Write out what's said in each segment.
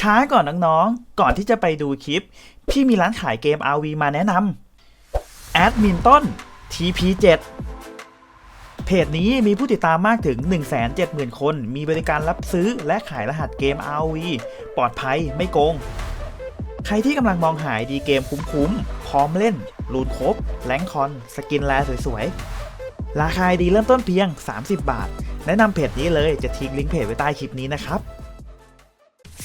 ช้าก่อนน้องๆ ก่อนที่จะไปดูคลิป พี่มีร้านขายเกม RV มาแนะนำแอดมินต้น TP7 เพจนี้มีผู้ติดตามมากถึง 170,000 คน มีบริการรับซื้อและขายรหัสเกม RV ปลอดภัยไม่โกง ใครที่กำลังมองหายดีเกมคุ้มๆ พร้อมเล่น รูนครบแรงคอน สกินแลสวยๆ ราคาดีเริ่มต้นเพียง 30 บาท แนะนำเพจนี้เลยจะทิ้งลิงก์เพจไว้ใต้คลิปนี้นะครับ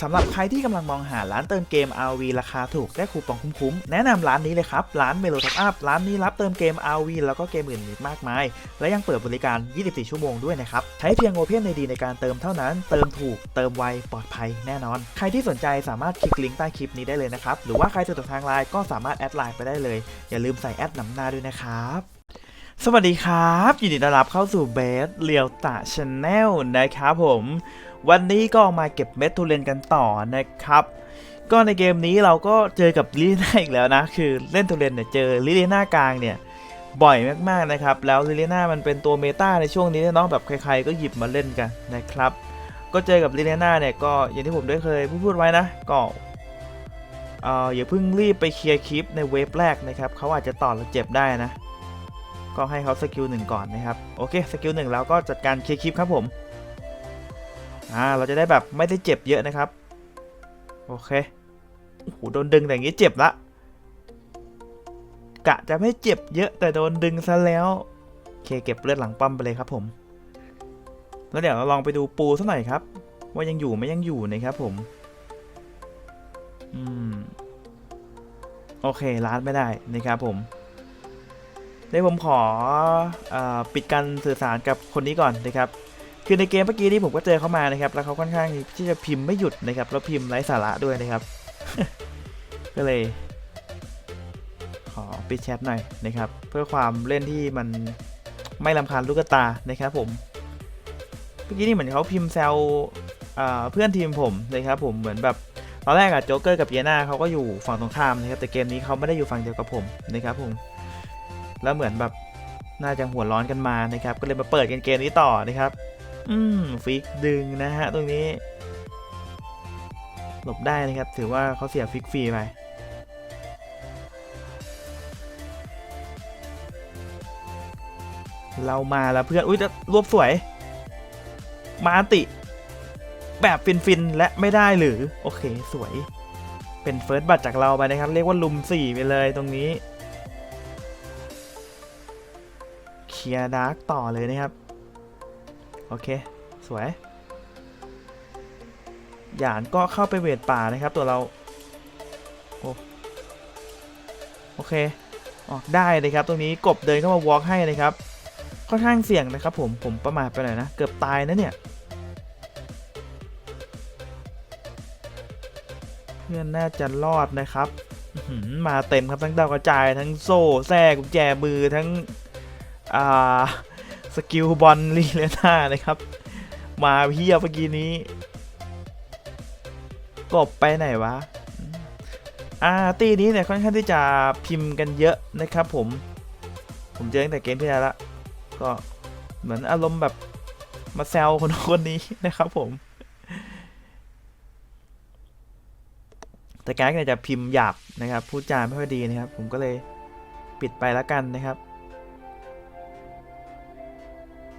สำหรับใครที่กำลังมองหาร้านเติมเกม RV ราคาถูกได้คูปองคุ้มๆ แนะนำร้านนี้เลยครับ ร้านเมโลท็อปอัพร้านนี้รับเติมเกม RV แล้วก็เกมอื่นอีกมากมาย และยังเปิดบริการ 24 ชั่วโมงด้วยนะครับ ใช้เพียงโอเพนในดีในการเติมเท่านั้น เติมถูก เติมไว ปลอดภัยแน่นอน ใครที่สนใจสามารถคลิกลิงก์ใต้คลิปนี้ได้เลยนะครับ หรือว่าใครสะดวกทางไลน์ก็สามารถแอดไลน์ไปได้เลย อย่าลืมใส่แอดนำหน้าด้วยนะครับ สวัสดีครับ ยินดีต้อนรับเข้าสู่เบสเรียวตะชาแนลนะครับผม วันนี้ก็มาเก็บเม็ดทุเรียนกันต่อนะครับ ก็ในเกมนี้เราก็เจอกับลิเลีน่าอีกแล้วนะ คือเล่นทุเรียนเนี่ยเจอลิเลีน่ากลางเนี่ยบ่อยมากๆนะครับ แล้วลิเลีน่ามันเป็นตัวเมตาในช่วงนี้เนาะแบบใครๆก็หยิบมาเล่นกันนะครับ ก็เจอกับลิเลีน่าเนี่ยก็อย่างที่ผมได้เคยพูดไว้นะก็เอออย่าเพิ่งรีบไปเคลียร์คลิปในเวฟแรกนะครับเขาอาจจะต่อแล้วเจ็บได้นะ ก็ให้เขาสกิลหนึ่งก่อนนะครับ โอเคสกิลหนึ่งแล้วก็จัดการเคลียร์คลิปครับผมอ่าเราจะได้แบบไม่ได้เจ็บเยอะนะครับ โอเคโอ้โหโดนดึงแต่อย่างนี้เจ็บละกะจะไม่เจ็บเยอะแต่โดนดึงซะแล้วโอเคเก็บเลือดหลังป้อมไปเลยครับผม แล้วเดี๋ยวเราลองไปดูปูสักหน่อยครับ ว่ายังอยู่ไม่ยังอยู่นะครับผมอืมโอเคล้านไม่ได้นะครับผม เดี๋ยวผมขออปิดการสื่อสารกับคนนี้ก่อนนะครับ คือในเกมเมื่อกี้นี้ผมก็เจอเขามานะครับ แล้วเขาค่อนข้างที่จะพิมพ์ไม่หยุดนะครับ แล้วพิมพ์ไร้สาระด้วยนะครับ ก็เลย ขอปิดแชทหน่อยนะครับ เพื่อความเล่นที่มันไม่ลำคาญลูกตานะครับผม เมื่อกี้นี่เหมือนเขาพิมพ์แซวเอ่อเพื่อนทีมผมนะครับผมเหมือนแบบตอนแรกอะโจ๊กเกอร์กับเยน่าเขาก็อยู่ฝั่งตรงข้ามนะครับแต่เกมนี้เขาไม่ได้อยู่ฝั่งเดียวกับผมนะครับผม แล้วเหมือนแบบน่าจะหัวร้อนกันมานะครับ ก็เลยมาเปิดกันเกมนี้ต่อนะครับ อืมฟิกดึงนะฮะตรงนี้ หลบได้นะครับ ถือว่าเขาเสียฟิกฟรีไปเรามาแล้วเพื่อน อุ้ยจะรวบสวย มาติ แบบฟินๆ และไม่ได้หรือ โอเค สวย เป็นเฟิร์สบัตจากเราไปนะครับ เรียกว่าลุมสี่ไปเลยตรงนี้ ลียร์ดาร์กต่อเลยนะครับ โอเค สวย หยานก็เข้าไปเวทป่านะครับ ตัวเรา โอ้โอเค ออกได้เลยครับ ตรงนี้กบเดินเข้ามาวอล์กให้นะครับ ค่อนข้างเสี่ยงนะครับ ผมผมประมาทไปหน่อยนะ เกือบตายนะเนี่ย เพื่อนน่าจะรอดนะครับมาเต็มครับทั้งดาวกระจายทั้งโซ่แทรกกุญแจมือทั้ง อ่าสกิลบอลลีเลน่านะครับ มาเพียบเมื่อกี้นี้ กบไปไหนวะอ่าตีนี้เนี่ยค่อนข้างที่จะพิมพ์กันเยอะนะครับผม ผมเจอตั้งแต่เกมที่แล้วละก็เหมือนอารมณ์แบบมาแซวคนนู้นคนนี้นะครับผม แต่แก๊กเนี่ยจะพิมพ์หยาบนะครับ พูดจาไม่ค่อยดีนะครับ ผมก็เลยปิดไปแล้วกันนะครับ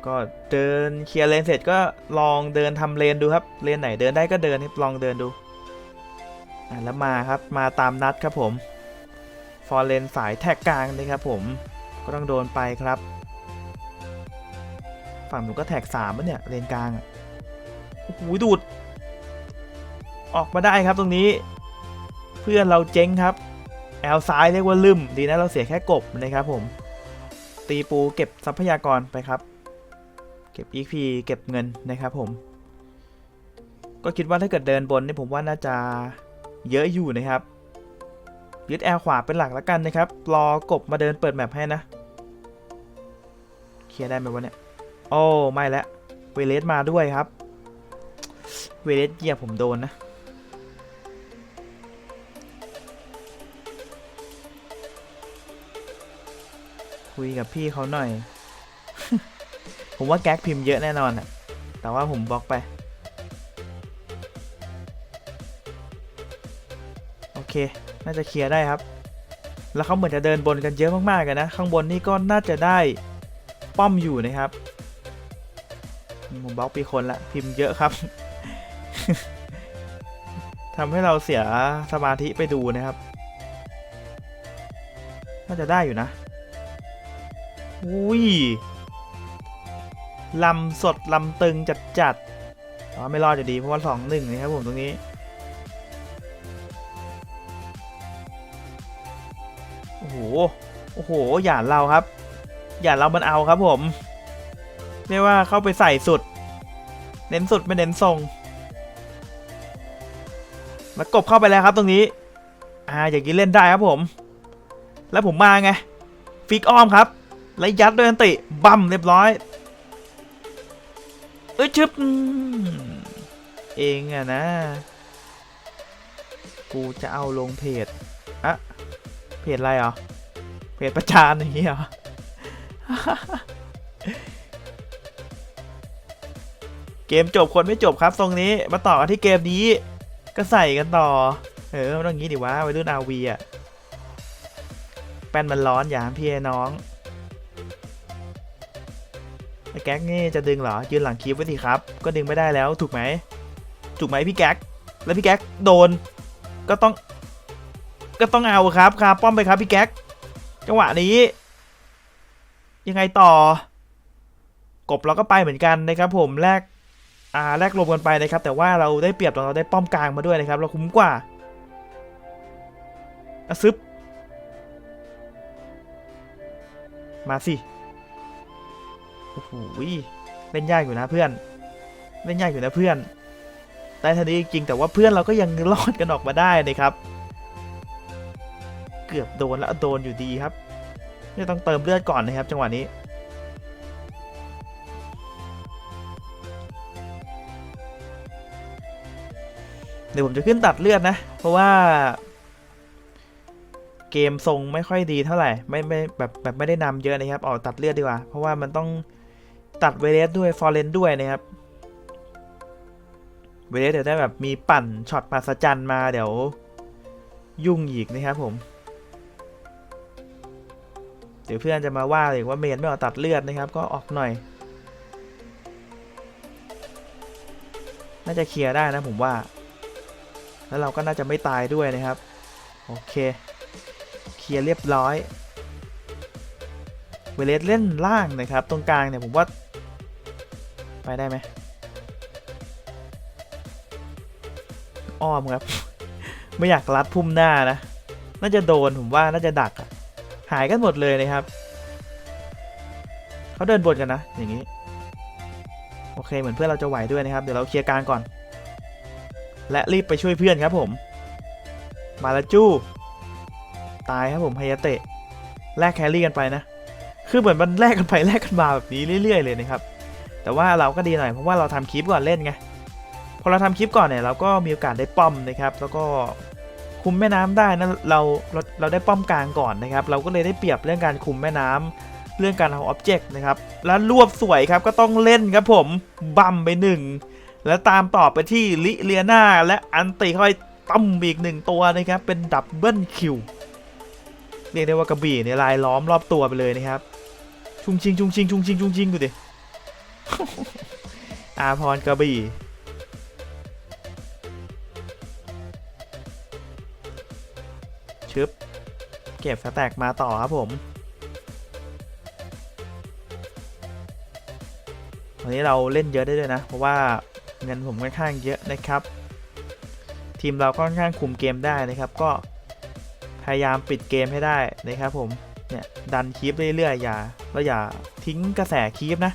ก็เดินเคลียร์เลนเสร็จก็ลองเดินทำเลนดูครับเลนไหนเดินได้ก็เดินครับลองเดินดูอะแล้วมาครับมาตามนัดครับผมฟอร์เลนสายแท็กกลางนะครับผมก็ต้องโดนไปครับ ฝั่งหนูก็แท็กสามเนี่ยเลนกลางอะโอ้โหดูด ออกมาได้ครับตรงนี้ เพื่อนเราเจ๊งครับแอลซ้ายเรียกว่าลืมดีนะเราเสียแค่กบนะครับผม ตีปูเก็บทรัพยากรไปครับ เก็บ EP เก็บเงินนะครับผม ก็คิดว่าถ้าเกิดเดินบนนี่ผมว่าน่าจะเยอะอยู่นะครับ ยึดแอลขวาเป็นหลักแล้วกันนะครับ รอกบมาเดินเปิดแมปให้นะ เคลียร์ได้ไหมวะเนี่ย โอ้ ไม่แล้วเวเลสมาด้วยครับ เวเลสเหยียบผมโดนนะคุยกับพี่เขาหน่อย ผมว่าแก๊กพิมพ์เยอะแน่นอนอะแต่ว่าผมบล็อกไป โอเค น่าจะเคลียร์ได้ครับ แล้วเขาเหมือนจะเดินบนกันเยอะมากๆกันนะ ข้างบนนี่ก็น่าจะได้ป้อมอยู่นะครับ ผมบล็อกปีคนละพิมพ์เยอะครับทำให้เราเสียสมาธิไปดูนะครับ น่าจะได้อยู่นะ อุ้ย ลำสดลำตึงจัดจัดๆแต่ว่าไม่รอดอยู่ดีเพราะว่าสองหนึ่งนะครับผมตรงนี้ โอ้โห โอ้โหหยาดเราครับหยาดเรามันเอาครับผมเรียกว่าเข้าไปใส่สุด เน้นสุดไม่เน้นทรงแล้วกบเข้าไปแล้วครับตรงนี้ อ่าอย่างนี้เล่นได้ครับผม แล้วผมมาไง ฟิกอ้อมครับ แล้วยัดด้วยอันติบัมเรียบร้อย เอ้ยชึบเองอะนะ กูจะเอาลงเพจอะเพจอะไรเหรอเพจประจานอย่างงี้เหรอเกมจบคนไม่จบครับตรงนี้ มาต่อกันที่เกมนี้ ก็ใส่กันต่อ เออต้องงี้ดิวะวัยรุ่นอาวีอะแป้นมันร้อนอย่าพี่ไอ้น้อง ไอ้แก๊กนี่จะดึงเหรอยืนหลังคลิปไว้สิครับ ก็ดึงไม่ได้แล้วถูกไหมถูกไหมพี่แก๊กแล้วพี่แก๊กโดน ก็ต้อง ก็ต้องเอาครับคาป้อมไปครับพี่แก๊กจังหวะนี้ ยังไงต่อ กบเราก็ไปเหมือนกันนะครับ ผมแลกอ่าแลกลมกันไปนะครับ แต่ว่าเราได้เปรียบเราได้ป้อมกลางมาด้วยนะครับ เราคุ้มกว่าอซึบมาสิ โอ้โหเล่นยากอยู่นะเพื่อนเล่นยากอยู่นะเพื่อนได้ทันทีจริงแต่ว่าเพื่อนเราก็ยังรอดกันออกมาได้นะครับ เกือบโดนแล้วโดนอยู่ดีครับนี่ต้องเติมเลือดก่อนนะครับ จังหวะนี้เดี๋ยวผมจะขึ้นตัดเลือดนะ เพราะว่า เกมทรงไม่ค่อยดีเท่าไหร่ ไม่ไม่แบบแบบไม่ได้นำเยอะนะครับออกตัดเลือดดีกว่า เพราะว่ามันต้อง ตัดเวเลสด้วยฟอร์เรนด้วยนะครับ เวเลสเดี๋ยวได้แบบมีปั่นช็อตปาสจันมาเดี๋ยว ยุ่งอีกนะครับผม เดี๋ยวเพื่อนจะมาว่าเลยว่าเมนไม่เอาตัดเลือดนะครับ ก็ออกหน่อย น่าจะเคลียร์ได้นะผมว่า แล้วเราก็น่าจะไม่ตายด้วยนะครับ โอเคเคลียร์เรียบร้อยเวเลสเล่นล่างนะครับ ตรงกลางเนี่ยผมว่า ไปได้ไหมอ้อมครับ ไม่อยากรัดพุ่มหน้านะ น่าจะโดนผมว่าน่าจะดักหายกันหมดเลยนะครับ เขาเดินบนกันนะ อย่างนี้ โอเคเหมือนเพื่อนเราจะไหวด้วยนะครับ เดี๋ยวเราเคลียร์กางก่อน และรีบไปช่วยเพื่อนครับผม มาล้วจู้ตายครับผมไฮยาเตะแลกแครี่กันไปนะ คือเหมือนมันแลกกันไปแลกกันมาแบบนี้เรื่อย ๆ เลยนะครับ แต่ว่าเราก็ดีหน่อยเพราะว่าเราทำคลิปก่อนเล่นไงพอเราทำคลิปก่อนเนี่ยเราก็มีโอกาสได้ป้อมนะครับ แล้วก็คุมแม่น้ำได้นะเราเราเราได้ป้อมกลางก่อนนะครับ เราก็เลยได้เปรียบเรื่องการคุมแม่น้ำเรื่องการเอาอ็อบเจกต์นะครับ แล้วรวบสวยครับก็ต้องเล่นครับผมบัมไปหนึ่งแล้วตามต่อไปที่ลิเลียนาและอันติเข้าไปตั้มอีกหนึ่งตัวนะครับ เป็นดับเบิลคิวเรียกได้ว่ากระบี่เนี่ยลายล้อมรอบตัวไปเลยนะครับ ชุงชิงชุงชิงชุงชิงชุงชิงดูดิ อาพรกระบี่ชึบ เก็บสแต็กมาต่อครับผม วันนี้เราเล่นเยอะได้ด้วยนะ เพราะว่าเงินผมค่อนข้างเยอะนะครับ ทีมเราก็ค่อนข้างคุมเกมได้นะครับ ก็พยายามปิดเกมให้ได้นะครับผม เนี่ยดันคีปเรื่อยๆอย่าเราอย่าทิ้งกระแสคีปนะ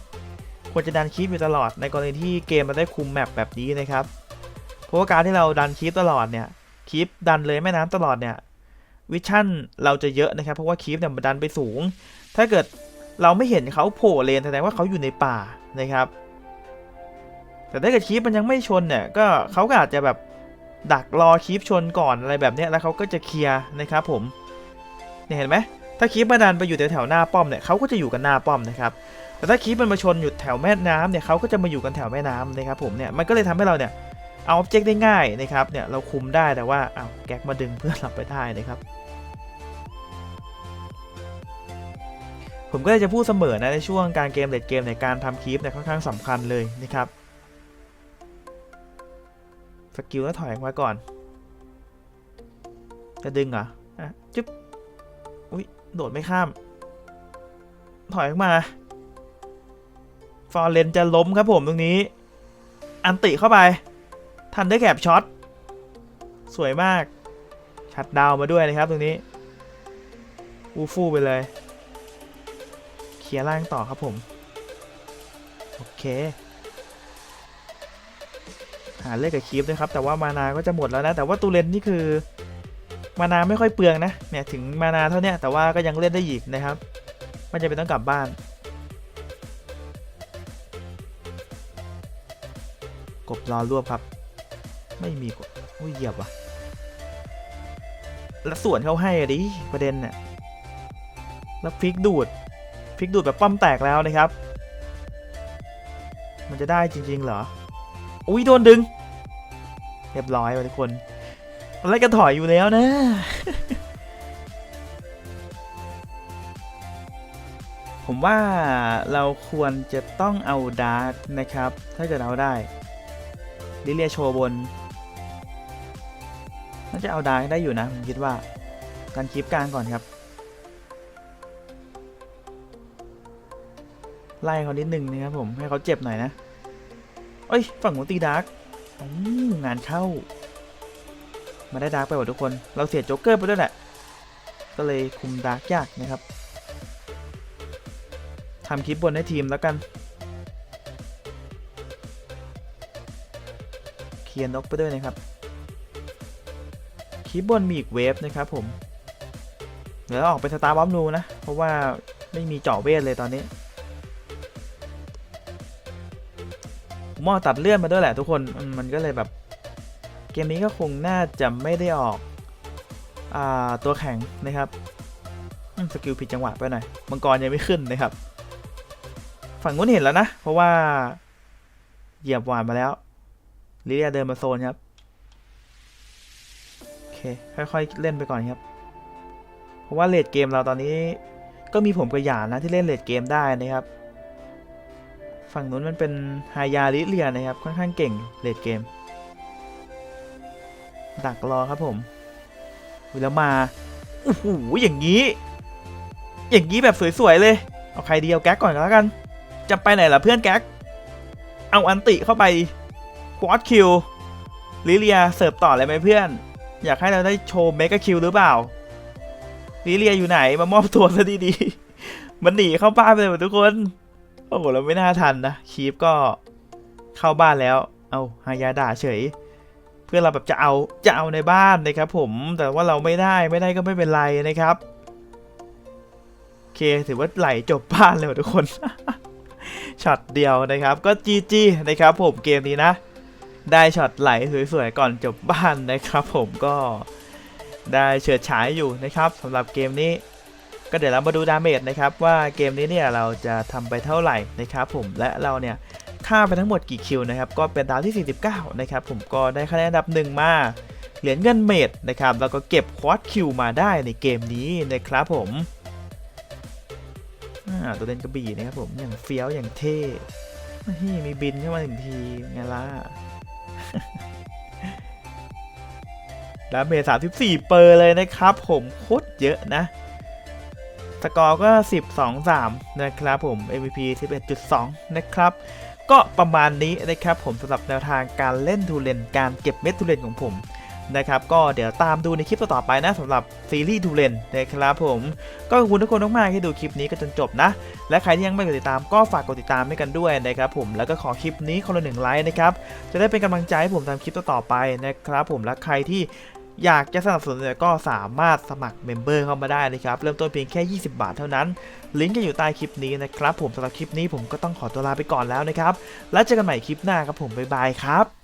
ควรจะดันคีปอยู่ตลอดในกรณีที่เกมมันได้คุมแมปแบบนี้นะครับ เพราะว่าการที่เราดันคีปตลอดเนี่ยคีปดันเลยแม่น้ำตลอดเนี่ยวิชั่นเราจะเยอะนะครับ เพราะว่าคีปเนี่ยมันดันไปสูง ถ้าเกิดเราไม่เห็นเขาโผล่เลนแสดงว่าเขาอยู่ในป่านะครับ แต่ถ้าเกิดคีปมันยังไม่ชนเนี่ยก็เขาก็อาจจะแบบดักรอคีปชนก่อนอะไรแบบนี้แล้วเขาก็จะเคลียร์นะครับผมเนี่ยเห็นไหมถ้าคีปมาดันไปอยู่แถวๆหน้าป้อมเนี่ยเขาก็จะอยู่กันหน้าป้อมนะครับ แต่ถ้าคีปมันมาชนอยู่แถวแม่น้ำเนี่ยเขาก็จะมาอยู่กันแถวแม่น้ำนะครับผมเนี่ยมันก็เลยทำให้เราเนี่ยเอาอ็อบเจกต์ได้ง่ายนะครับเนี่ยเราคุมได้แต่ว่าเอาแก๊กมาดึงเพื่อนเราไปได้นะครับผมก็จะพูดเสมอนะในช่วงการเกมเลดเกมในการทำคีปเนี่ยค่อนข้างสำคัญเลยนะครับสกิลแล้วถอยออกมาก่อน จะดึงเหรออะจึ๊บอุ้ยโดดไม่ข้าม ถอยออกมา ฟอร์เรนจะล้มครับผมตรงนี้ อันติเข้าไป ทันได้แคบช็อต สวยมาก ชัดดาวมาด้วยนะครับตรงนี้ อูฟู่ไปเลย เคลียร์ล่างต่อครับผม โอเค หาเลขกับคีฟด้วยครับ แต่ว่ามานาก็จะหมดแล้วนะ แต่ว่าตูเลนนี่คือ มานาไม่ค่อยเปลืองนะ เนี่ยถึงมานาเท่านี้แต่ว่าก็ยังเล่นได้อีกนะครับ ไม่จำเป็นต้องกลับบ้าน กบรอรวบครับ ไม่มีกบอุ้ยเหยียบว่ะ แล้วสวนเขาให้อะดิประเด็นน่ะแล้วพลิกดูดพลิกดูดแบบป้อมแตกแล้วนะครับ มันจะได้จริง ๆ เหรอ อุ้ยโดนดึง เรียบร้อยทุกคนตอนแรกก็ถอยอยู่แล้วนะ ผมว่าเราควรจะต้องเอาดาร์กนะครับ ถ้าเกิดเอาได้ ลิเลียโชว์บน น่าจะเอาดาร์กได้อยู่นะ ผมคิดว่า การคลิปกลางก่อนครับ ไล่เขานิดนึงนะครับผม ให้เขาเจ็บหน่อยนะ เอ้ย ฝั่งของตีดาร์กงานเข้า มาได้ดาร์กไปหมดทุกคน เราเสียโจ๊กเกอร์ไปด้วยแหละ ก็เลยคุมดาร์กยากนะครับทำคลิปบนให้ทีมแล้วกัน ลียร์นกไปด้วยนะครับคลิปบนมีอีกเวฟนะครับผมเดี๋ยวออกไปสตาร์บอมนูนะ เพราะว่าไม่มีเจาะเวทเลยตอนนี้ผมว่าตัดเลื่อนมาด้วยแหละทุกคนมันก็เลยแบบ เกมนี้ก็คงน่าจะไม่ได้ออกอาตัวแข็งนะครับสกิลผิดจังหวะไปหน่อยมังกรยังไม่ขึ้นนะครับ ฝั่งนู้นเห็นแล้วนะ เพราะว่าเหยียบหวานมาแล้ว ลิเลียเดินมาโซนครับ โอเค ค่อยๆ เล่นไปก่อนครับ เพราะว่าเลดเกมเราตอนนี้ ก็มีผมกับหยานนะที่เล่นเลดเกมได้นะครับ ฝั่งนู้นมันเป็นฮายาลิเลียนะครับ ค่อนข้างเก่งเลดเกม ดักรอครับผมอุ๊ยแล้วมาโอ้โหอย่างนี้ อย่างนี้แบบสวยๆเลย เอาใครดีเอาแก๊กก่อนก็แล้วกัน จะไปไหนล่ะเพื่อนแก๊ก เอาอันติเข้าไป ควอดคิวลิเลียเสิร์ฟต่อเลยไหมเพื่อน อยากให้เราได้โชว์เมกะคิวหรือเปล่าลิเลียอยู่ไหนมามอบตัวซะดีๆ มันหนีเข้าบ้านไปเลยหมดทุกคน โอ้โหเราไม่น่าทันนะคีฟก็เข้าบ้านแล้ว เอาฮายาด่าเฉย เพื่อนเราแบบจะเอาจะเอาในบ้านนะครับผมแต่ว่าเราไม่ได้ไม่ได้ก็ไม่เป็นไรนะครับโอเคถือว่าไหลจบบ้านเลยทุกคนช็อตเดียวนะครับ ก็จีจีนะครับผมเกมนี้นะ ได้ช็อตไหลสวยๆก่อนจบบ้านนะครับ ผมก็ได้เฉิดฉายอยู่นะครับสำหรับเกมนี้ ก็เดี๋ยวเรามาดูดาเมจนะครับ ว่าเกมนี้เนี่ยเราจะทำไปเท่าไหร่นะครับ ผมและเราเนี่ยฆ่าไปทั้งหมดกี่คิวนะครับก็เป็นดาวที่ 49 นะครับ ผมก็ได้คะแนนอันดับหนึ่งมาเหรียญเงินเมดนะครับแล้วก็เก็บควอดคิวมาได้ในเกมนี้นะครับผมตัวเล่นกระบี่นะครับผมอย่างเฟี้ยวอย่างเท่นี่มีบินเข้ามาถึงทีไงล่ะ ดาเมจ34เปอร์เลยนะครับ ผมโคตรเยอะนะ สกอร์ก็สิบสองสามนะครับผม MVP สิบเอ็ดจุดสองนะครับ ก็ประมาณนี้นะครับผมสำหรับแนวทางการเล่นทูเลนการเก็บเม็ดทูเลนของผม นะครับก็เดี๋ยวตามดูในคลิปต่อๆไปนะสำหรับซีรีส์ทูเลนนะครับผมก็ขอบคุณทุกคนมากๆที่ดูคลิปนี้กันจนจบนะ และใครที่ยังไม่กดติดตามก็ฝากกดติดตามให้กันด้วยนะครับผมแล้วก็ขอคลิปนี้คนละหนึ่งไลค์นะครับจะได้เป็นกำลังใจให้ผมทำคลิปต่อๆไปนะครับผมและใครที่อยากจะสนับสนุนก็สามารถสมัครเมมเบอร์เข้ามาได้นะครับ เริ่มต้นเพียงแค่ 20 บาทเท่านั้น ลิงก์จะอยู่ใต้คลิปนี้นะครับ ผมสำหรับคลิปนี้ผมก็ต้องขอตัวลาไปก่อนแล้วนะครับ แล้วเจอกันใหม่คลิปหน้าครับผม บ๊ายบายครับ